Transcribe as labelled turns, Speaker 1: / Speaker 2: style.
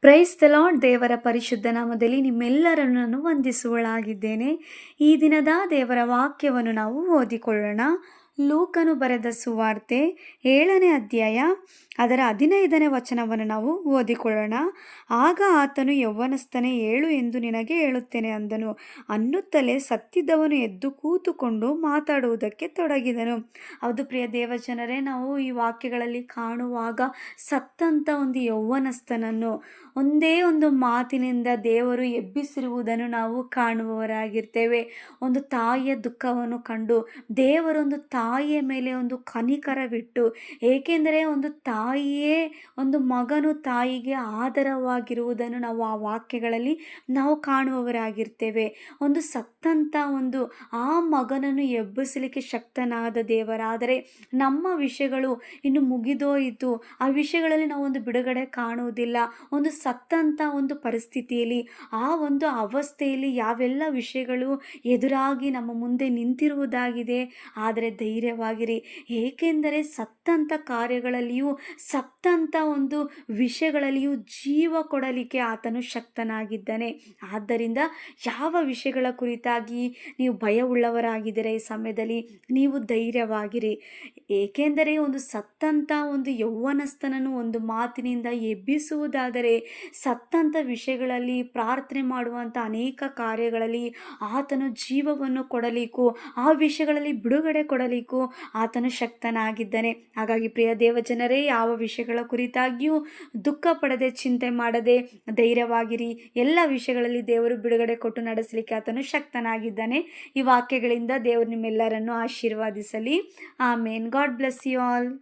Speaker 1: Praise the lord ದೇವರ ಪರಿಶುದ್ಧ ನಾಮದಲ್ಲಿ ನಿಮ್ಮೆಲ್ಲರನ್ನು ನಾನು ವಂದಿಸುವಳಾಗಿದ್ದೇನೆ. ಈ ದಿನದ ದೇವರ ವಾಕ್ಯವನ್ನು ನಾವು ಓದಿಕೊಳ್ಳೋಣ. ಲೂಕನು ಬರೆದ ಸುವಾರ್ತೆ ಏಳನೇ ಅಧ್ಯಾಯ ಅದರ ಹದಿನೈದನೇ ವಚನವನ್ನು ನಾವು ಓದಿಕೊಳ್ಳೋಣ. ಆಗ ಆತನು ಯೌವನಸ್ಥನೇ ಏಳು ಎಂದು ನಿನಗೆ ಹೇಳುತ್ತೇನೆ ಅಂದನು. ಅನ್ನುತ್ತಲೇ ಸತ್ತಿದ್ದವನು ಎದ್ದು ಕೂತುಕೊಂಡು ಮಾತಾಡುವುದಕ್ಕೆ ತೊಡಗಿದನು. ಹೌದು ಪ್ರಿಯ ದೇವಜನರೇ, ನಾವು ಈ ವಾಕ್ಯಗಳಲ್ಲಿ ಕಾಣುವಾಗ ಸತ್ತಂತ ಒಂದು ಯೌವನಸ್ಥನನ್ನು, ಒಂದೇ ಒಂದು ಮಾತಿನಿಂದ ದೇವರು ಎಬ್ಬಿಸಿರುವುದನ್ನು ನಾವು ಕಾಣುವವರಾಗಿರ್ತೇವೆ. ಒಂದು ತಾಯಿಯ ದುಃಖವನ್ನು ಕಂಡು ದೇವರೊಂದು ತಾಯಿಯ ಮೇಲೆ ಒಂದು ಕನಿಕರವಿಟ್ಟು, ಏಕೆಂದರೆ ಒಂದು ತಾಯಿಯೇ ಒಂದು ಮಗನು ತಾಯಿಗೆ ಆಧಾರವಾಗಿರುವುದನ್ನು ನಾವು ಆ ವಾಕ್ಯಗಳಲ್ಲಿ ನಾವು ಕಾಣುವವರಾಗಿರ್ತೇವೆ. ಒಂದು ಸತ್ತಂತ ಒಂದು ಆ ಮಗನನ್ನು ಎಬ್ಬಿಸಲಿಕ್ಕೆ ಶಕ್ತನಾದ ದೇವರಾದರೆ ನಮ್ಮ ವಿಷಯಗಳು ಇನ್ನು ಮುಗಿದೋಯಿತು. ಆ ವಿಷಯಗಳಲ್ಲಿ ನಾವು ಒಂದು ಬಿಡುಗಡೆ ಕಾಣುವುದಿಲ್ಲ. ಒಂದು ಸತ್ತಂತ ಒಂದು ಪರಿಸ್ಥಿತಿಯಲ್ಲಿ, ಆ ಒಂದು ಅವಸ್ಥೆಯಲ್ಲಿ ಯಾವೆಲ್ಲ ವಿಷಯಗಳು ಎದುರಾಗಿ ನಮ್ಮ ಮುಂದೆ ನಿಂತಿರುವುದಾಗಿದೆ, ಆದರೆ ಧೈರ್ಯವಾಗಿರಿ. ಏಕೆಂದರೆ ಸತ್ತಂತ ಕಾರ್ಯಗಳಲ್ಲಿಯೂ, ಸತ್ತಂತ ಒಂದು ವಿಷಯಗಳಲ್ಲಿಯೂ ಜೀವ ಕೊಡಲಿಕ್ಕೆ ಆತನು ಶಕ್ತನಾಗಿದ್ದಾನೆ. ಆದ್ದರಿಂದ ಯಾವ ವಿಷಯಗಳ ಕುರಿತಾಗಿ ನೀವು ಭಯವುಳ್ಳವರಾಗಿದ್ದೀರ ಈ ಸಮಯದಲ್ಲಿ ನೀವು ಧೈರ್ಯವಾಗಿರಿ. ಏಕೆಂದರೆ ಒಂದು ಸತ್ತಂತ ಒಂದು ಯೌವನಸ್ಥನನ್ನು ಒಂದು ಮಾತಿನಿಂದ ಎಬ್ಬಿಸುವುದಾದರೆ ಸತ್ತಂಥ ವಿಷಯಗಳಲ್ಲಿ ಪ್ರಾರ್ಥನೆ ಮಾಡುವಂಥ ಅನೇಕ ಕಾರ್ಯಗಳಲ್ಲಿ ಆತನು ಜೀವವನ್ನು ಕೊಡಲಿಕ್ಕೂ, ಆ ವಿಷಯಗಳಲ್ಲಿ ಬಿಡುಗಡೆ ಕೊಡಲಿಕ್ಕೂ ಆತನು ಶಕ್ತನಾಗಿದ್ದಾನೆ. ಹಾಗಾಗಿ ಪ್ರಿಯ ದೇವಜನರೇ, ಯಾವ ವಿಷಯಗಳ ಕುರಿತಾಗಿಯೂ ದುಃಖ ಪಡದೆ ಚಿಂತೆ ಮಾಡದೆ ಧೈರ್ಯವಾಗಿರಿ. ಎಲ್ಲ ವಿಷಯಗಳಲ್ಲಿ ದೇವರು ಬಿಡುಗಡೆ ಕೊಟ್ಟು ನಡೆಸಲಿಕ್ಕೆ ಆತನು ಶಕ್ತನಾಗಿದ್ದಾನೆ. ಈ ವಾಕ್ಯಗಳಿಂದ ದೇವರು ನಿಮ್ಮೆಲ್ಲರನ್ನು ಆಶೀರ್ವಾದಿಸಲಿ. May God bless you all.